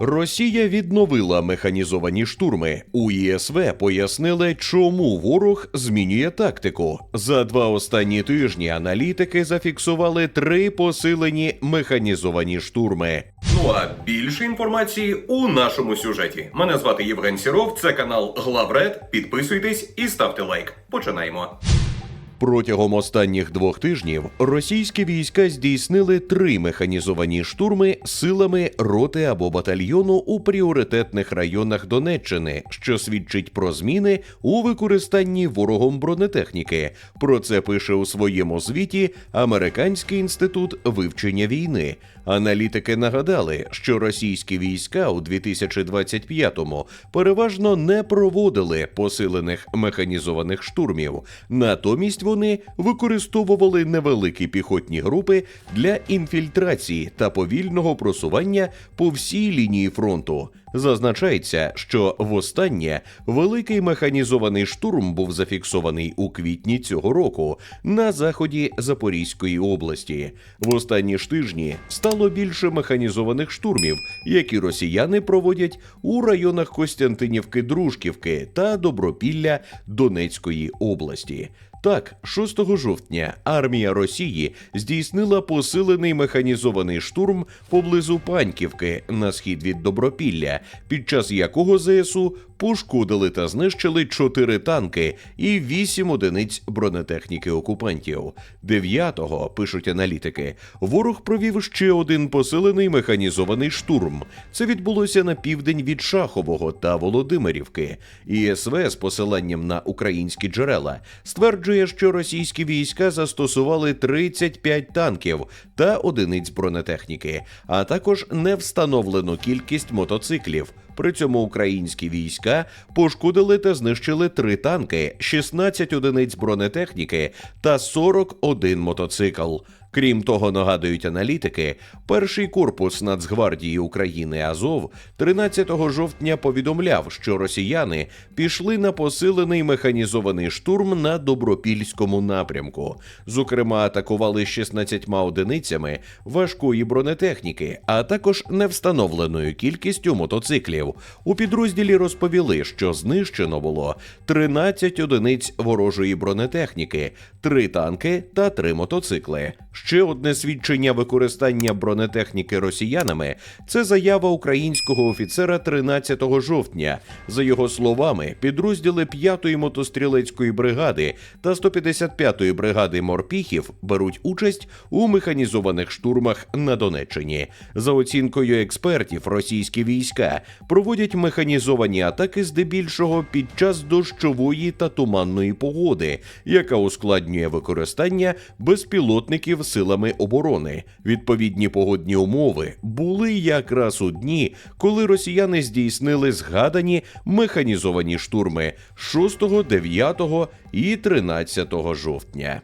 Росія відновила механізовані штурми. У ЄСВ пояснили, чому ворог змінює тактику. За два останні тижні аналітики зафіксували три посилені механізовані штурми. Ну а більше інформації у нашому сюжеті. Мене звати Євген Сіров. Це канал Главред. Підписуйтесь і ставте лайк. Починаємо. Протягом останніх двох тижнів російські війська здійснили три механізовані штурми силами роти або батальйону у пріоритетних районах Донеччини, що свідчить про зміни у використанні ворогом бронетехніки. Про це пише у своєму звіті Американський інститут вивчення війни. Аналітики нагадали, що російські війська у 2025-му переважно не проводили посилених механізованих штурмів. Натомість вони використовували невеликі піхотні групи для інфільтрації та повільного просування по всій лінії фронту. Зазначається, що востаннє великий механізований штурм був зафіксований у квітні цього року на заході Запорізької області. В останні ж тижні стало більше механізованих штурмів, які росіяни проводять у районах Костянтинівки, Дружківки та Добропілля Донецької області. Так, 6 жовтня армія Росії здійснила посилений механізований штурм поблизу Паньківки на схід від Добропілля, під час якого ЗСУ пошкодили та знищили 4 танки і 8 одиниць бронетехніки окупантів. 9-го, пишуть аналітики, ворог провів ще один посилений механізований штурм. Це відбулося на південь від Шахового та Володимирівки. ІСВ з посиланням на українські джерела стверджує, що російські війська застосували 35 танків та одиниць бронетехніки, а також не встановлену кількість мотоциклів. При цьому українські війська пошкодили та знищили три танки, 16 одиниць бронетехніки та 41 мотоцикл. Крім того, нагадують аналітики, перший корпус Нацгвардії України Азов 13 жовтня повідомляв, що росіяни пішли на посилений механізований штурм на добропільському напрямку. Зокрема, атакували 16 одиницями важкої бронетехніки, а також невстановленою кількістю мотоциклів. У підрозділі розповіли, що знищено було 13 одиниць ворожої бронетехніки, 3 танки та 3 мотоцикли. Ще одне свідчення використання бронетехніки росіянами це заява українського офіцера 13 жовтня. За його словами, підрозділи 5-ї мотострілецької бригади та 155-ї бригади морпіхів беруть участь у механізованих штурмах на Донеччині. За оцінкою експертів, російські війська проводять механізовані атаки здебільшого під час дощової та туманної погоди, яка ускладнює використання безпілотників силами оборони. Відповідні погодні умови були якраз у дні, коли росіяни здійснили згадані механізовані штурми 6, 9 і 13 жовтня.